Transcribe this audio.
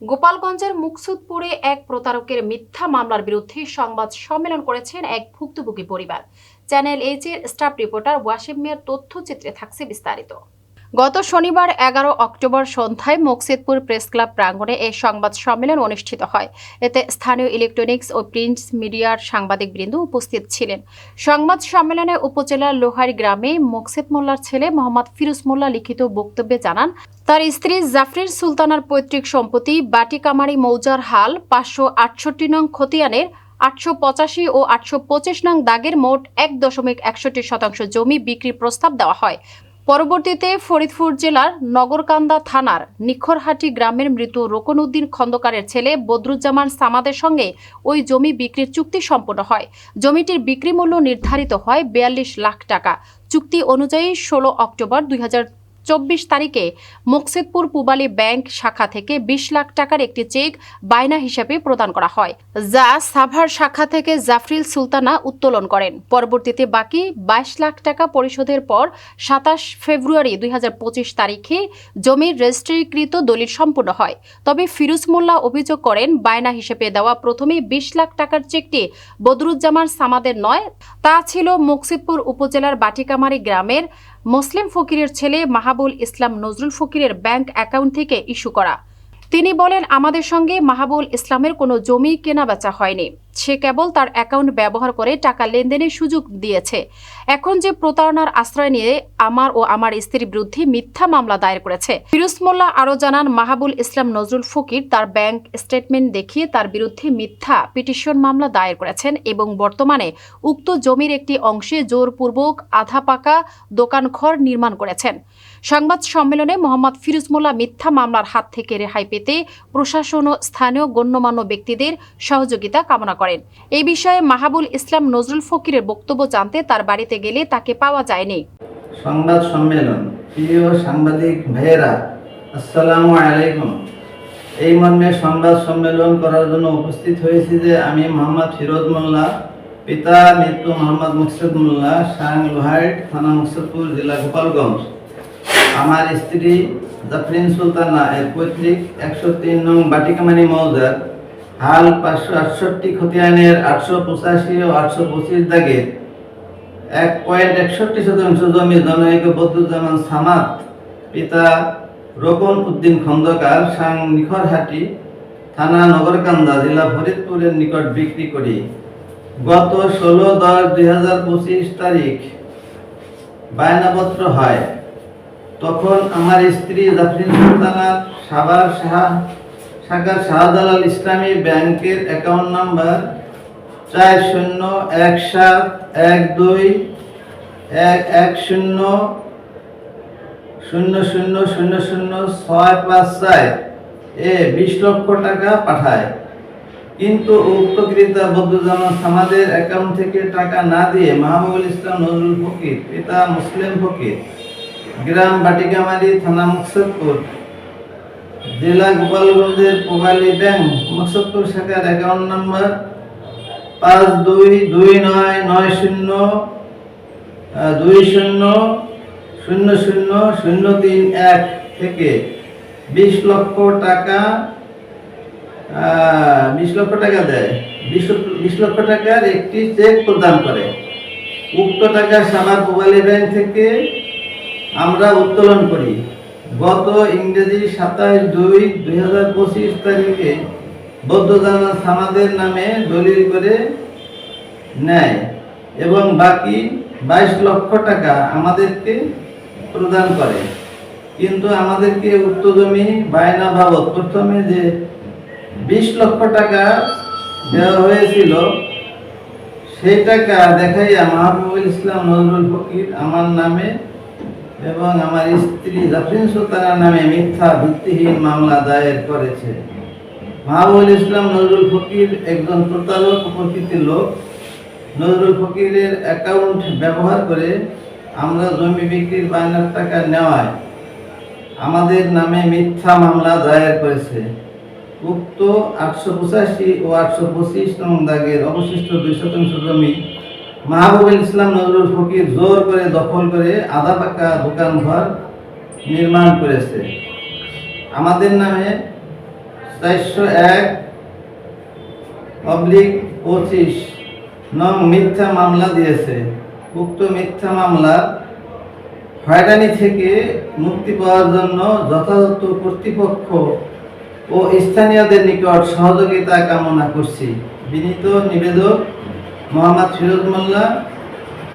গোপালগঞ্জের মুকসুদপুরে এক প্রতারকের মিথ্যা মামলার বিরুদ্ধে সংবাদ সম্মেলন করেছেন এক ভুক্তভোগী পরিবার। চ্যানেল এইচ এর স্টাফ রিপোর্টার ওয়াসিম মিয়ার তথ্যচিত্রে থাকছে বিস্তারিত। গত শনিবার এগারো অক্টোবর সন্ধ্যায় মুকসিদপুর প্রেস ক্লাব প্রাঙ্গণে এই সংবাদ সম্মেলন অনুষ্ঠিত হয়। এতে স্থানীয় ইলেকট্রনিক্স ও প্রিন্ট মিডিয়ার সাংবাদিকবৃন্দ উপস্থিত ছিলেন। সংবাদ সম্মেলনে উপজেলার লোহারি গ্রামে মুকসিদ মোল্লার ছেলে মোহাম্মদ ফিরোজ মোল্লা লিখিত বক্তব্যে জানান, তার স্ত্রী জাফরির সুলতানার পৈতৃক সম্পত্তি বাটিকামারি মৌজার হাল পাঁচশো আটষট্টি নং খতিয়ানের আটশো পঁচাশি ও আটশো পঁচিশ নং দাগের মোট এক দশমিক একষট্টি শতাংশ জমি বিক্রির প্রস্তাব দেওয়া হয়। পরবর্তীতে ফরিদপুর জেলার নগরকান্দা থানার নিখরহাটি গ্রামের মৃত রোকন উদ্দিন খন্দকারের ছেলে বদরুজ্জামান সামাদের সঙ্গে ওই জমি বিক্রির চুক্তি সম্পন্ন হয়। জমিটির বিক্রি মূল্য নির্ধারিত হয় বিয়াল্লিশ লাখ টাকা। চুক্তি অনুযায়ী ষোলো অক্টোবর দুই হাজার চব্বিশ তারিখে মুকসিদপুর পুবালী ব্যাংক শাখা থেকে বিশ লাখ টাকার একটি চেক বায়না হিসেবে প্রদান করা হয়, যা সাভার শাখা থেকে জাফরিল সুলতানা উত্তোলন করেন। পরবর্তীতে বাকি বাইশ লাখ টাকা পরিশোধের পর সাতাশ ফেব্রুয়ারি দুই হাজার পঁচিশ তারিখে জমির রেজিস্ট্রিকৃত দলিল সম্পূর্ণ হয়। তবে ফিরোজ মোল্লা অভিযোগ করেন, বায়না হিসেবে দেওয়া প্রথমে বিশ লাখ টাকার চেকটি বদরুজ্জামান সামাদের নয়, তা ছিল মুকসিদপুর উপজেলার বাটিকামারি গ্রামের মুসলিম ফকিরের ছেলে মাহাবুল ইসলাম নজরুল ফকিরের ব্যাংক অ্যাকাউন্ট থেকে ইস্যু করা। তিনি বলেন, আমাদের সঙ্গে মাহাবুল ইসলামের কোনো জমি কেনাবেচা হয়নি। সে কেবল তার অ্যাকাউন্ট ব্যবহার করে টাকা লেনদেনের সুযোগ দিয়েছে। এখন যে প্রতারণার আশ্রয় নিয়ে আমার ও আমার স্ত্রীর বিরুদ্ধে মিথ্যা মামলা দায়ের করেছে। ফিরোজ মোল্লা আরও জানান, মাহাবুল ইসলাম নজরুল ফকির তার ব্যাংক স্টেটমেন্ট দেখিয়ে তার বিরুদ্ধে মিথ্যা পিটিশন মামলা দায়ের করেছেন এবং বর্তমানে উক্ত জমির একটি অংশে জোরপূর্বক আধা পাকা দোকানঘর নির্মাণ করেছেন। সংবাদ সম্মেলনে মোহাম্মদ ফিরোজ মোল্লা মিথ্যা মামলার হাত থেকে রেহাই পেতে প্রশাসন ও স্থানীয় গণ্যমান্য ব্যক্তিদের সহযোগিতা কামনা করেন। এই বিষয়ে মাহাবুল ইসলাম নজরুল ফকিরের বক্তব্য জানতে তার বাড়িতে গেলে তাকে পাওয়া যায়নি। সংবাদ সম্মেলন। প্রিয় সাংবাদিক ভাইয়েরা, আসসালামু আলাইকুম। এই মর্মে সংবাদ সম্মেলন করার জন্য উপস্থিত হয়েছি যে আমি মোহাম্মদ ফিরোজ মোল্লা, পিতা মৃত্যু মোহাম্মদ মুকসুদ মোল্লা সাং লোহাইট থানা মুকসুদপুর, জেলা গোপালগঞ্জ। আমার স্ত্রী জাফরিন সুলতানা এর পৈতৃক একশো তিন নং বাটিকামানি মৌজার হাল পাঁচশো আটষট্টি খতিয়ানের আটশো পঁচাশি ও আটশো পঁচিশ দাগের এক পয়েন্ট একষট্টি শতাংশ জমি জনৈক বদরুজ্জামান সামাদ, পিতা রোকন উদ্দিন খন্দকার, সাং নিখরহাটি থানা নগরকান্দা, জেলা ফরিদপুরের নিকট বিক্রি করি। গত ষোলো দশ দুই হাজার পঁচিশ তারিখ বায়নাপত্র হয়। তখন আমার স্ত্রী জাফরিন সুলতানা সাবার শাহ, শাখার শাহজালাল ইসলামী ব্যাংকের অ্যাকাউন্ট নাম্বার চার শূন্য এক সাত এক দুই এক এক শূন্য শূন্য শূন্য শূন্য শূন্য ছয় পাঁচ চার এ বিশ লক্ষ টাকা পাঠায়। কিন্তু উক্ত ক্রেতা বদরুজ্জামান সামাদের অ্যাকাউন্ট থেকে টাকা না দিয়ে মাহবুবুল ইসলাম নজরুল ফকির, পিতা মুসলিম ফকির গ্রাম বাটিকামারি থানা, মুকসদপুর। জেলা গোপালগঞ্জের পোবালি ব্যাংক, মুকসদপুর শাখার অ্যাকাউন্ট নাম্বার পাঁচ দুই দুই নয় নয় শূন্য দুই শূন্য শূন্য শূন্য শূন্য তিন এক থেকে বিশ লক্ষ টাকা বিশ লক্ষ টাকা দেয়। বিশ লক্ষ- বিশ লক্ষ টাকার একটি চেক প্রদান করে। উক্ত টাকা সাবার মোবাইল ব্যাংক থেকে আমরা উত্তোলন করি। গত ইংরেজি সাতাশ দুই দুই হাজার পঁচিশ তারিখে বৌদ্ধদানা সামাদের নামে দলিল করে নেয় এবং বাকি বাইশ লক্ষ টাকা আমাদেরকে প্রদান করে। কিন্তু আমাদেরকে উক্ত জমি বায়না বাবদ প্রথমে যে বিশ লক্ষ টাকা দেওয়া হয়েছিল, সেই টাকা দেখাইয়া মাহবুবুল ইসলাম নজরুল ফকির আমার নামে এবং আমার স্ত্রী জাফরিন সুলতানার নামে মিথ্যা ভিত্তিহীন মামলা দায়ের করেছে। মাহবুবুল ইসলাম নজরুল ফকির একজন প্রতারক প্রকৃতির লোক। নজরুল ফকিরের অ্যাকাউন্ট ব্যবহার করে আমরা জমি বিক্রির বায়নার টাকা নেওয়ায় আমাদের নামে মিথ্যা মামলা দায়ের করেছে। উক্ত আটশো পঁচাশি ও আটশো পঁচিশ নং দাগের অবশিষ্ট দুই শতাংশ জমি মাহবুবুল ইসলাম নজরুল ফকির জোর করে দখল করে আধা পাকা দোকান ঘর নির্মাণ করেছে। আমাদের নামে চারশো এক অবলিক পঁচিশ নং মিথ্যা মামলা দিয়েছে। উক্ত মিথ্যা মামলা হয়রানি থেকে মুক্তি পাওয়ার জন্য যথাযথ কর্তৃপক্ষ ও স্থানীয়দের নিকট সহযোগিতা কামনা করছি। বিনীত নিবেদক মোহাম্মদ ফিরোজ মোল্লা